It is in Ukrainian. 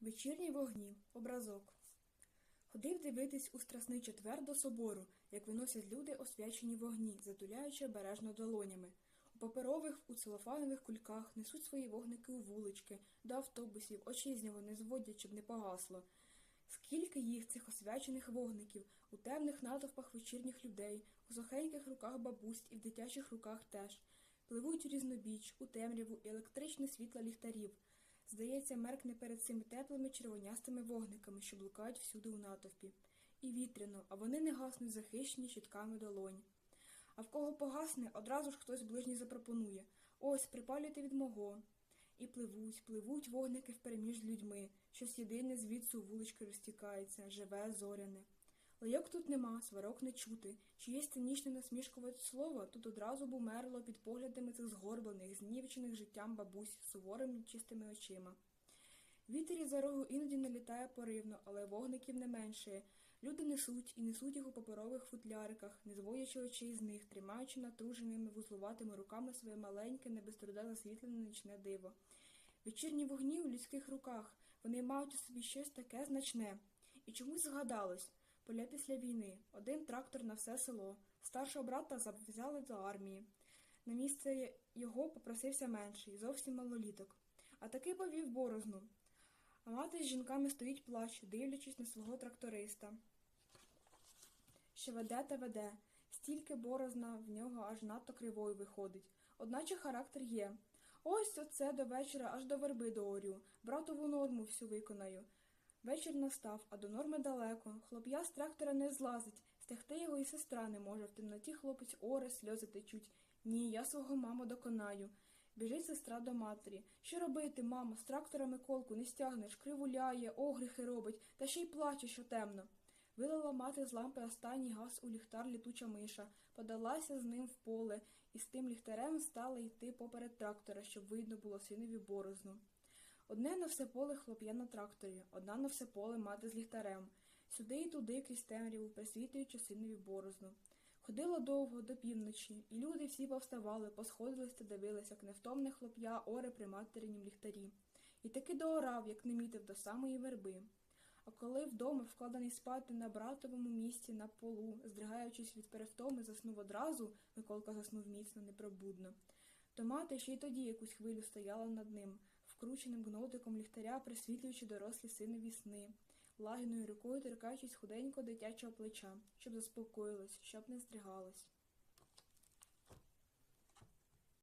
Вечірні вогні. Образок. Ходив дивитись у страсний четвер до собору, як виносять люди освячені вогні, затуляючи обережно долонями. У паперових, у целофанових кульках несуть свої вогники у вулички, до автобусів, очі з нього не зводять, щоб не погасло. Скільки їх, цих освячених вогників, у темних натовпах вечірніх людей, у сухеньких руках бабусь і в дитячих руках теж. Пливуть у різнобіч, у темряву і електричне світло ліхтарів. Здається, меркне перед цими теплими червонястими вогниками, що блукають всюди у натовпі. І вітряно, а вони не гаснуть захищені щитками долонь. А в кого погасне, одразу ж хтось ближній запропонує ось, припалюйте від мого. І пливуть, пливуть вогники впереміж з людьми, щось єдине звідси у вулички розтікається, живе, зоряне. Лайок тут нема, сварок не чути, чиєсь цинічне насмішкове слово тут одразу б умерло під поглядами цих згорблених, знівечених життям бабусь суворими чистими очима. Вітер із за рогу іноді налітає поривно, але вогників не меншає. Люди несуть і несуть їх у паперових футляриках, не зводячи очей з них, тримаючи натруженими вузлуватими руками своє маленьке, не засвітлене нічне диво. Вечірні вогні у людських руках, вони мають у собі щось таке значне. І чомусь згадалось поля після війни, один трактор на все село, старшого брата зап- взяли до армії. На місце його попросився менший, зовсім малоліток. А такий повів борозну. А мати з жінками стоїть плаче, дивлячись на свого тракториста. Що веде та веде, стільки борозна в нього аж надто кривою виходить. Одначе характер є. Ось оце до вечора аж до верби доорю, братову норму всю виконаю. Вечір настав, а до норми далеко. Хлоп'я з трактора не злазить, стягти його і сестра не може. В темноті хлопець оре, сльози течуть. Ні, я свого маму доконаю. Біжить сестра до матері. Що робити, мамо? З трактора Миколку не стягнеш, кривуляє, огріхи робить, та ще й плаче, що темно. Вилила мати з лампи останній газ у ліхтар літуча миша, подалася з ним в поле, і з тим ліхтарем стала йти поперед трактора, щоб видно було синові борозну. Одне на все поле хлоп'я на тракторі, одна на все поле мати з ліхтарем, сюди і туди крізь темряву, присвітлюючи синові борозну. Ходила довго до півночі, і люди всі повставали, посходились та дивились, як невтомне хлоп'я оре при материнім ліхтарі. І таки доорав, як не мітив до самої верби. А коли вдома, вкладений спати на братовому місці на полу, здригаючись від перевтоми, заснув одразу, Миколка заснув міцно, непробудно. То мати ще й тоді якусь хвилю стояла над ним, вкрученим гнотиком ліхтаря, присвітлюючи дорослі синові сни, лагідною рукою торкаючись худенького дитячого плеча, щоб заспокоїлось, щоб не здригалось.